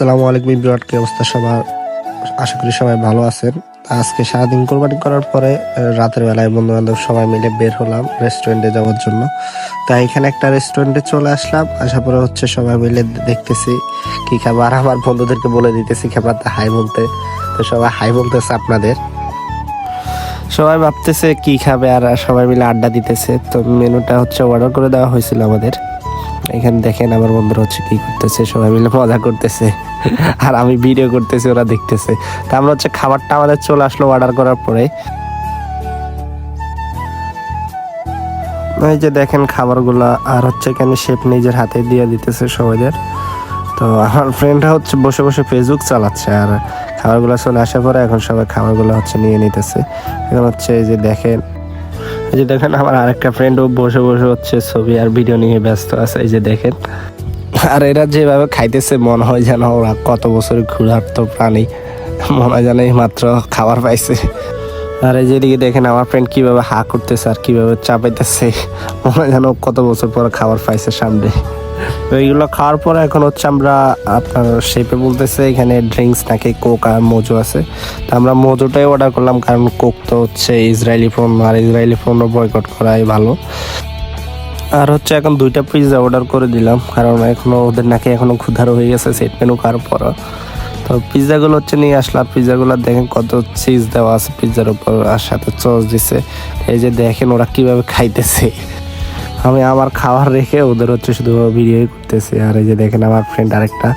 আসসালামু আলাইকুম বিরাট, কি অবস্থা সবার? আশা করি সবাই ভালো আছেন। আজকে সারাদিন কোরবানি করার পরে, রাতের বেলায় বন্ধু বান্ধব সবাই মিলে বের হলাম রেস্টুরেন্টে যাওয়ার জন্য। তাই এখানে একটা রেস্টুরেন্টে চলে আসলাম, আসার পরে হচ্ছে সবাই মিলে দেখতেছি, কি খাবার আমার বন্ধুদেরকে বলে দিতেছি খাবারটা হাই বলতে তো সবাই হাই বলতেছে আপনাদের। সবাই ভাবতেছে কি খাবে, আর সবাই মিলে আড্ডা দিতেছে। তো মেনুটা হচ্ছে অর্ডার করে দেওয়া হয়েছিল আমাদের। এখানে দেখেন আমার বন্ধুরা হচ্ছে কি করতেছে, সবাই মিলে মজা করতেছে। আর আমি ভিডিও করতেছি, ওরা দেখতেছে। তা আমরা হচ্ছে খাবারটা আমাদের চলে আসলো অর্ডার করার পরে। এই যে দেখেন খাবারগুলো, আর হচ্ছে এখানে শেফ নিজের হাতে দিয়ে দিতেছে সবাইদের। তো আমার ফ্রেন্ডরা হচ্ছে বসে বসে ফেসবুক চালাচ্ছে, আর খাবারগুলো চলে আসার পরে এখন সবাই খাবারগুলো হচ্ছে নিয়ে নিতেছে। এখন হচ্ছে এই যে দেখেন এই যে দেখেন, আমার আরেকটা ফ্রেন্ডও বসে বসে হচ্ছে ছবি আর ভিডিও নিয়ে ব্যস্ত আছে, এই যে দেখেন। আর এরা যেভাবে খাইতেছে, মনে হয় যেন ওরা কত বছর ঘুরার তো প্রাণী। মনে হয় যেন এই মাত্র খাবার পাইছে। আর এই যেদিকে দেখেন আমার ফ্রেন্ড কীভাবে হা করতেছে আর কীভাবে চাপাইতেছে। মনে যেন কত বছর পর খাবার পাইছে সামনে। তো এইগুলো খাওয়ার পরে এখন হচ্ছে আমরা আপনার শেপে বলতেছে, এখানে ড্রিঙ্কস নাকি কোক আর মোজো আছে। তো আমরা মোজোটাই অর্ডার করলাম কারণ কোক তো হচ্ছে ইসরায়েলি পণ্য আর ইসরায়েলি পণ্য বয়কট করাই ভালো। আর হচ্ছে এখন দুইটা পিৎজা অর্ডার করে দিলাম, কারণ এখনও ওদের নাকি এখনও ক্ষুধারো হয়ে গেছে সেট মেনু খাওয়ার পর তো পিৎজাগুলো হচ্ছে নিয়ে আসলাম। পিৎজাগুলো দেখেন কত চিজ দেওয়া আছে পিৎজার উপর আর সাথে চস দিছে। এই যে দেখেন ওরা কীভাবে খাইতেছে। আমি আমার খাবার রেখে ওদের হচ্ছে শুধু ভিডিও করতেছি। আর এই যে দেখেন আমার ফ্রেন্ড আরেকটা।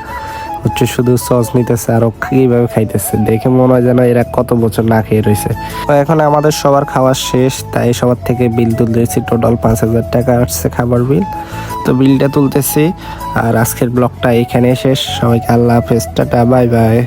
হচ্ছে শুধু সস নিতেছে আর কীভাবে খাইতেছে। দেখে মনে হয় যেন এরা কত বছর না খেয়ে রয়েছে। তো এখন আমাদের সবার খাওয়া শেষ, তাই সবার থেকে বিল তুলতেছি টোটাল পাঁচ হাজার টাকা আসছে খাবার বিল। তো বিলটা তুলতেছি। আর আজকের ব্লগটা এখানে শেষ। সবাইকে আল্লাহ হাফেজ, টাটা, বাই বাই।